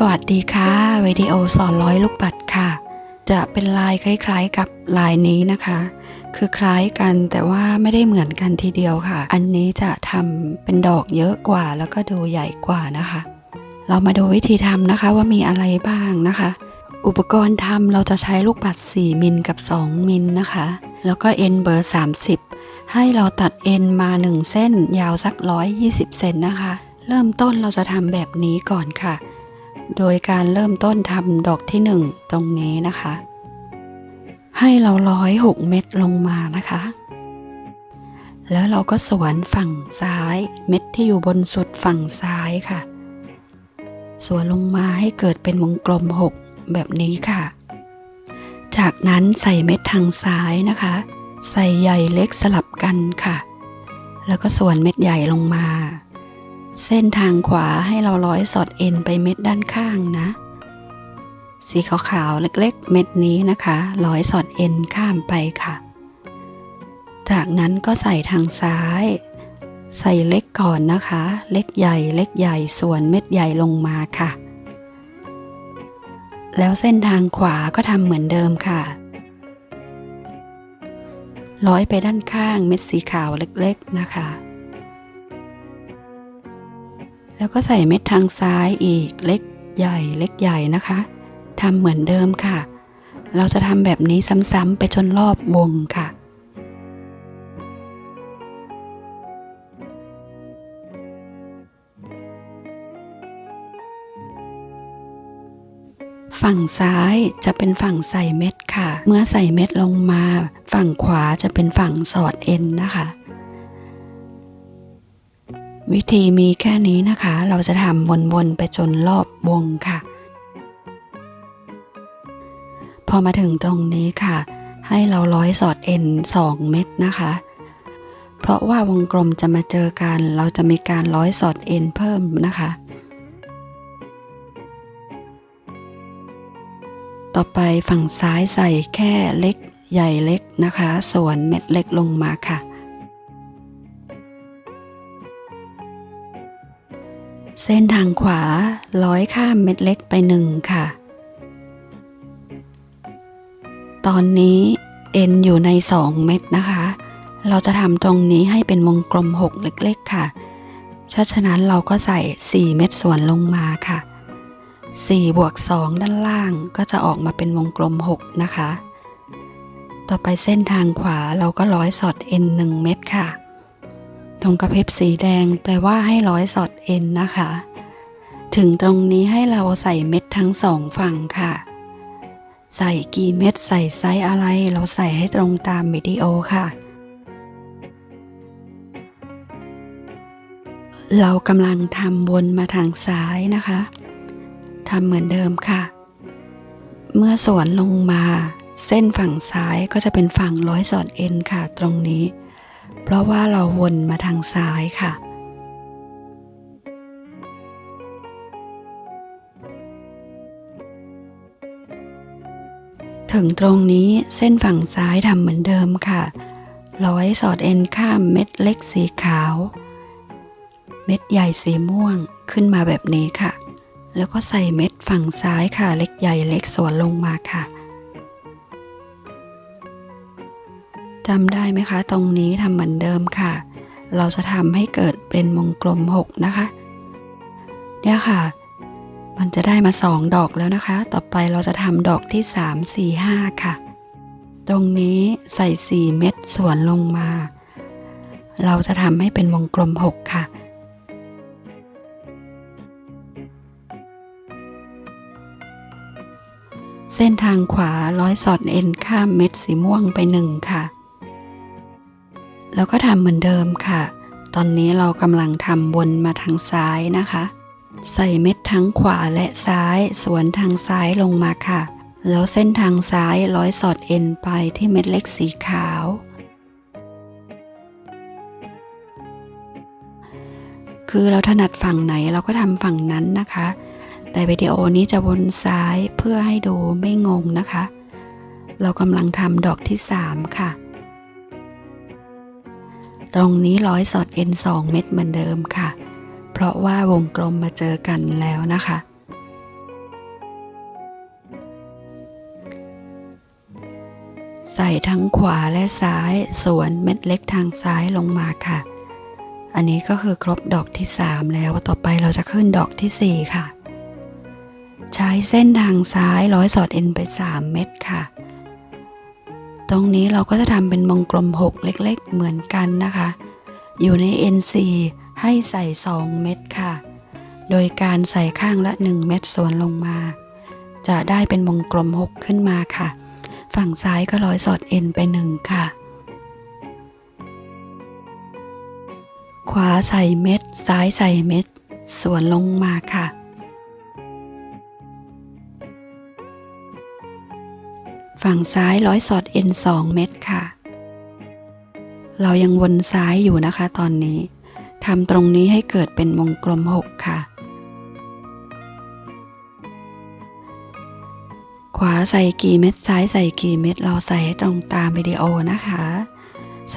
สวัสดีค่ะวิดีโอสอนร้อยลูกปัดค่ะ จะเป็นลายคล้ายๆกับลายนี้นะคะ คือคล้ายกันแต่ว่าไม่ได้เหมือนกันทีเดียวค่ะ อันนี้จะทำเป็นดอกเยอะกว่าแล้วก็ดูใหญ่กว่านะคะ เรามาดูวิธีทำนะคะว่ามีอะไรบ้างนะคะ อุปกรณ์ทำเราจะใช้ลูกปัด 4 มิลกับ 2 มิลนะคะ แล้วก็เอ็นเบอร์ 30 ให้เราตัดเอ็นมา 1 เส้น ยาวสัก 120 เซนนะคะ เริ่มต้นเราจะทำแบบนี้ก่อนค่ะ โดยการเริ่มต้นทำดอกที่1ตรงนี้นะคะ ให้เราร้อยหกเม็ดลงมานะคะ แล้วเราก็สวนฝั่งซ้ายเม็ดที่อยู่บนสุดฝั่งซ้ายค่ะ สวนลงมาให้เกิดเป็นวงกลม6แบบนี้ค่ะ จากนั้นใส่เม็ดทางซ้ายนะคะ ใส่ใหญ่เล็กสลับกันค่ะ แล้วก็สวนเม็ดใหญ่ลงมา เส้นทางขวาให้เราร้อยสอดเอ็นไปเม็ดด้านข้างนะ สีขาวๆเล็กๆ เม็ดนี้นะคะ ร้อยสอดเอ็นข้ามไปค่ะ จากนั้นก็ใส่ทางซ้าย ใส่เล็กก่อนนะคะ เล็กใหญ่เล็กใหญ่ส่วนเม็ดใหญ่ลงมาค่ะ แล้วเส้นทางขวาก็ทำเหมือนเดิมค่ะ ร้อยไปด้านข้างเม็ดสีขาวเล็กๆนะคะ แล้วก็ใส่เม็ดทางซ้ายอีกเล็กใหญ่เล็กใหญ่นะคะทำเหมือนเดิมค่ะ เราจะทำแบบนี้ซ้ำๆไปจนรอบวงค่ะฝั่งซ้ายจะเป็นฝั่งใส่เม็ดค่ะ เมื่อใส่เม็ดลงมา ฝั่งขวาจะเป็นฝั่งสอดเอ็นนะคะ วิธีมีแค่นี้นะคะ เราจะทำวนๆไปจนรอบวงค่ะ พอมาถึงตรงนี้ค่ะ ให้เราร้อยสอดเอ็น2 เม็ดนะคะ เพราะว่าวงกลมจะมาเจอกัน เราจะมีการร้อยสอดเอ็นเพิ่มนะคะ ต่อไปฝั่งซ้ายใส่แค่เล็กใหญ่เล็กนะคะ ส่วนเม็ดเล็กลงมาค่ะ เส้นทางขวาร้อยข้ามเม็ดเล็กไปหนึ่งค่ะ ตอนนี้เอ็นอยู่ใน 2 เม็ดนะคะ เราจะทำตรงนี้ให้เป็นวงกลม 6 เล็กๆ ค่ะเพราะฉะนั้นเราก็ใส่ 4 เม็ดส่วนลงมาค่ะ 4 บวก 2 ด้านล่างก็จะออกมาเป็นวงกลม 6 นะคะ ต่อไปเส้นทางขวาเราก็ร้อยสอดเอ็น1เม็ดค่ะ ตรงกระพริบสีแดงแปลว่าให้ร้อยสอดเอ็นนะคะ ถึงตรงนี้ให้เราใส่เม็ดทั้งสองฝั่งค่ะ ใส่กี่เม็ดใส่ไซส์อะไร เราใส่ให้ตรงตามวิดีโอค่ะ เรากำลังทำวนมาทางซ้ายนะคะทำเหมือนเดิมค่ะ เมื่อสวนลงมา เส้นฝั่งซ้ายก็จะเป็นฝั่งร้อยสอดเอ็นค่ะ ตรงนี้ เพราะว่าเราวนมาทางซ้ายค่ะ ถึงตรงนี้เส้นฝั่งซ้ายทำเหมือนเดิมค่ะ ร้อยสอดเอ็นข้ามเม็ดเล็กสีขาว เม็ดใหญ่สีม่วงขึ้นมาแบบนี้ค่ะ แล้วก็ใส่เม็ดฝั่งซ้ายค่ะ เล็กใหญ่เล็กสวนลงมาค่ะ จำได้ไหมคะ ตรงนี้ทำเหมือนเดิมค่ะ เราจะทำให้เกิดเป็นวงกลม 6 นะคะ เนี่ยค่ะ มันจะได้มา 2 ดอกแล้วนะคะ ต่อไปเราจะทำดอกที่ 3 4 5 ค่ะ ตรงนี้ใส่ 4 เม็ดสวนลงมา เราจะทำให้เป็นวงกลม 6 ค่ะเส้นทางขวาร้อยสอดเอ็นข้ามเม็ดสีม่วงไปหนึ่งค่ะ แล้วก็ทำเหมือนเดิมค่ะ ตอนนี้เรากำลังทำวนมาทางซ้ายนะคะ ใส่เม็ดทั้งขวาและซ้ายสวนทางซ้ายลงมาค่ะ แล้วเส้นทางซ้ายร้อยสอดเอ็นไปที่เม็ดเล็กสีขาว คือเราถนัดฝั่งไหนเราก็ทำฝั่งนั้นนะคะ แต่วิดีโอนี้จะวนซ้ายเพื่อให้ดูไม่งงนะคะ เรากำลังทำดอกที่ 3 ค่ะ ตรงนี้ร้อยสอดเอ็นสองเม็ดเหมือนเดิมค่ะ เพราะว่าวงกลมมาเจอกันแล้วนะคะ ใส่ทั้งขวาและซ้ายสวนเม็ดเล็กทางซ้ายลงมาค่ะ อันนี้ก็คือครบดอกที่ 3 แล้วต่อไปเราจะขึ้นดอกที่ 4 ค่ะ ใช้เส้นทางซ้ายร้อยสอดเอ็นไป 3 เม็ดค่ะ ตรงนี้เราก็จะทำเป็นวงกลม 6 เล็กๆ เหมือนกันนะคะ อยู่ใน NC ให้ใส่ 2 เม็ดค่ะ โดยการใส่ข้างละ 1 เม็ดส่วนลงมา จะได้เป็นวงกลม 6 ขึ้นมาค่ะ ฝั่งซ้ายก็ร้อยสอดเอ็นไป 1 ค่ะ ขวาใส่เม็ด ซ้ายใส่เม็ดส่วนลงมาค่ะ ฝั่งซ้ายร้อยสอดเอ็นสองเม็ดค่ะ เรายังวนซ้ายอยู่นะคะตอนนี้ทำตรงนี้ให้เกิดเป็นวงกลม 6 ค่ะ ขวาใส่กี่เม็ดซ้ายใส่กี่เม็ดเราใส่ให้ตรงตามวิดีโอนะคะ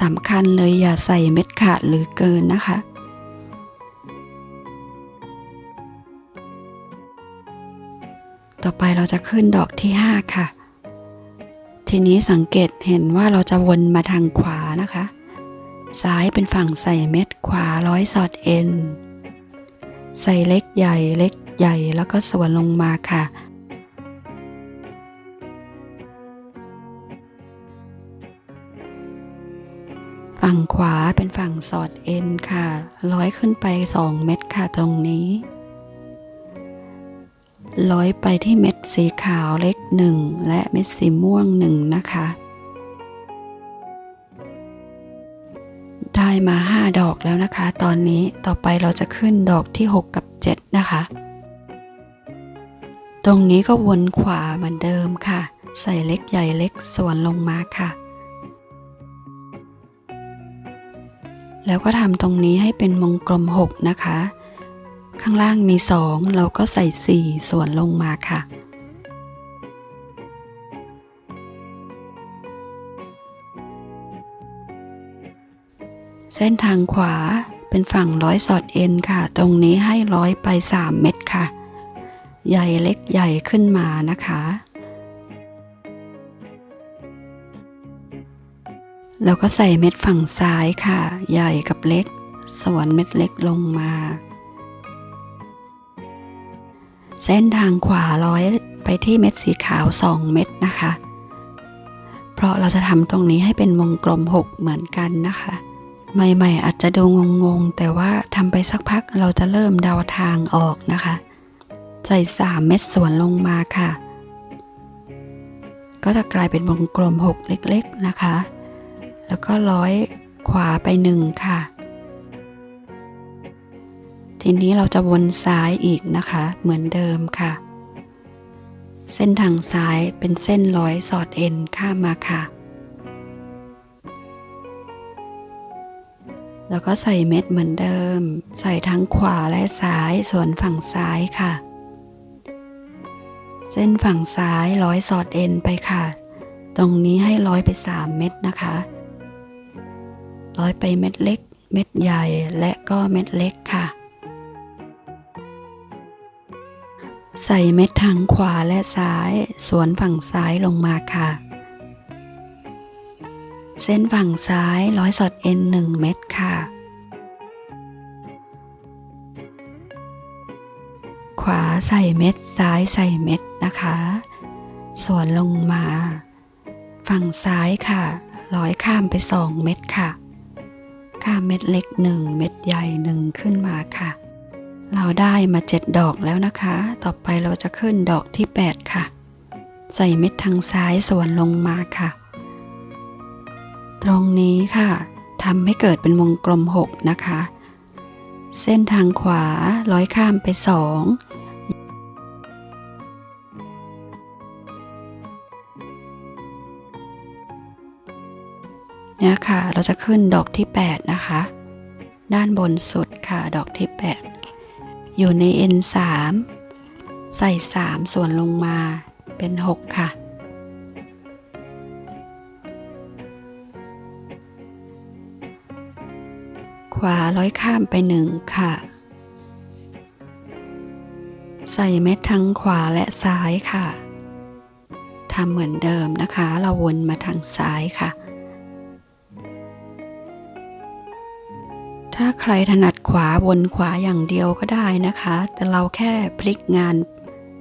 สำคัญเลยอย่าใส่เม็ดขาดหรือเกินนะคะต่อไปเราจะขึ้นดอกที่ 5 ค่ะ ทีนี้สังเกตเห็นว่าเราจะวนมาทางขวานะคะ ซ้ายเป็นฝั่งใส่เม็ดขวาร้อยสอดเอ็น ใส่เล็กใหญ่เล็กใหญ่แล้วก็ส่วนลงมาค่ะ ฝั่งขวาเป็นฝั่งสอดเอ็นค่ะ ร้อยขึ้นไป 2 เม็ดค่ะตรงนี้ ร้อยไปที่เม็ดสีขาวเล็กหนึ่งและเม็ดสีม่วงหนึ่งนะคะ ได้มา 5 ดอกแล้วนะคะ ตอนนี้ต่อไปเราจะขึ้นดอกที่ 6 กับ 7 นะคะ ตรงนี้ก็วนขวาเหมือนเดิมค่ะ ใส่เล็กใหญ่เล็กส่วนลงมาค่ะ แล้วก็ทำตรงนี้ให้เป็นวงกลม 6 นะคะ ข้างล่างมี 2 เราก็ใส่ 4 ส่วนลงมาค่ะ เส้นทางขวาเป็นฝั่งร้อยสอดเอ็นค่ะ ตรงนี้ให้ร้อยไป 3 เม็ดค่ะ ใหญ่เล็กใหญ่ขึ้นมานะคะ แล้วก็ใส่เม็ดฝั่งซ้ายค่ะ ใหญ่กับเล็ก ส่วนเม็ดเล็กลงมา ส้นทางขวาร้อยไปที่เม็ดสีขาว 2 เม็ดนะคะ เพราะเราจะทำตรงนี้ให้เป็นวงกลม 6 เหมือนกันนะคะ ใหม่ๆ อาจจะดูงงๆ แต่ว่าทำไปสักพักเราจะเริ่มเดาทางออกนะคะ ใส่ 3 เม็ดส่วนลงมาค่ะ ก็จะกลายเป็นวงกลม 6 เล็กๆนะคะ แล้วก็ร้อยขวาไปหนึ่งค่ะ ทีนี้เราจะวนซ้ายอีกนะคะ เหมือนเดิมค่ะ เส้นทางซ้ายเป็นเส้นร้อยสอดเอ็นข้ามมาค่ะ แล้วก็ใส่เม็ดเหมือนเดิม ใส่ทั้งขวาและซ้ายส่วนฝั่งซ้ายค่ะ เส้นฝั่งซ้ายร้อยสอดเอ็นไปค่ะ ตรงนี้ให้ร้อยไป3เม็ดนะคะ ร้อยไปเม็ดเล็ก เม็ดใหญ่และก็เม็ดเล็กค่ะ ใส่เม็ดทางขวาและซ้าย สวนฝั่งซ้ายลงมาค่ะ เส้นฝั่งซ้ายร้อยสอดเอ็นหนึ่งเม็ดค่ะ ขวาใส่เม็ดซ้ายใส่เม็ดนะคะ สวนลงมา ฝั่งซ้ายค่ะ ร้อยข้ามไปสองเม็ดค่ะ ข้ามเม็ดเล็กหนึ่งเม็ดใหญ่หนึ่งขึ้นมาค่ะ เราได้มาเจ็ดดอกแล้วนะคะ ต่อไปเราจะขึ้นดอกที่ 8 ค่ะ ใส่เม็ดทางซ้ายส่วนลงมาค่ะ ตรงนี้ค่ะทำให้เกิดเป็นวงกลม 6 นะคะ เส้นทางขวาร้อยข้ามไป 2เนี่ยค่ะ เราจะขึ้นดอกที่ 8 นะคะ ด้านบนสุดค่ะ ดอกที่ 8 อยู่ใน N3 ใส่ 3 ส่วนลงมาเป็น 6 ค่ะ ขวาร้อยข้ามไป 1 ค่ะ ใส่เม็ดทั้งขวาและซ้ายค่ะทำเหมือนเดิมนะคะ เราวนมาทางซ้ายค่ะ ถ้าใครถนัดขวาวนขวาอย่างเดียวก็ได้นะคะ แต่เราแค่พลิกงาน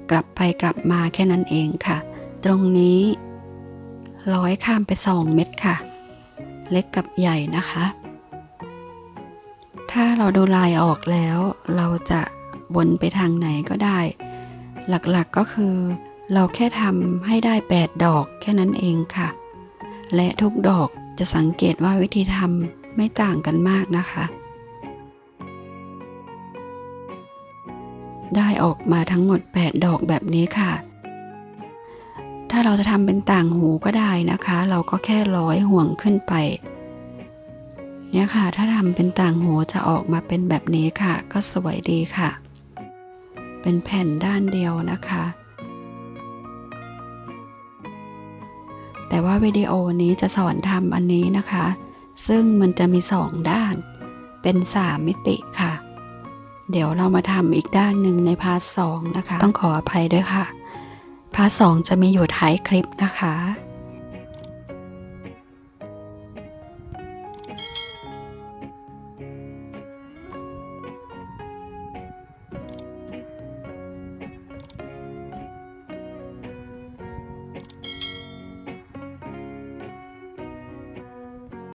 กลับไปกลับมาแค่นั้นเองค่ะ ตรงนี้ร้อยข้ามไปสองเม็ดค่ะ เล็กกับใหญ่นะคะ ถ้าเราดูลายออกแล้ว เราจะวนไปทางไหนก็ได้ หลักๆก็คือ เราแค่ทำให้ได้ 8 ดอกแค่นั้นเองค่ะ และทุกดอกจะสังเกตว่าวิธีทำไม่ต่างกันมากนะคะ ได้ออกมาทั้งหมด 8 ดอกแบบนี้ค่ะ ถ้าเราจะทำเป็นต่างหูก็ได้นะคะ เราก็แค่ร้อยห่วงขึ้นไป เนี่ยค่ะ ถ้าทำเป็นต่างหูจะออกมาเป็นแบบนี้ค่ะ ก็สวยดีค่ะ เป็นแผ่นด้านเดียวนะคะ แต่ว่าวิดีโอนี้จะสอนทำอันนี้นะคะ ซึ่งมันจะมีสองด้าน เป็นสามมิติค่ะ เดี๋ยวเรามาทำอีกด้านหนึ่งในพาร์ทสองนะคะ ต้องขออภัยด้วยค่ะ พาร์ทสองจะมีอยู่ท้ายคลิปนะคะ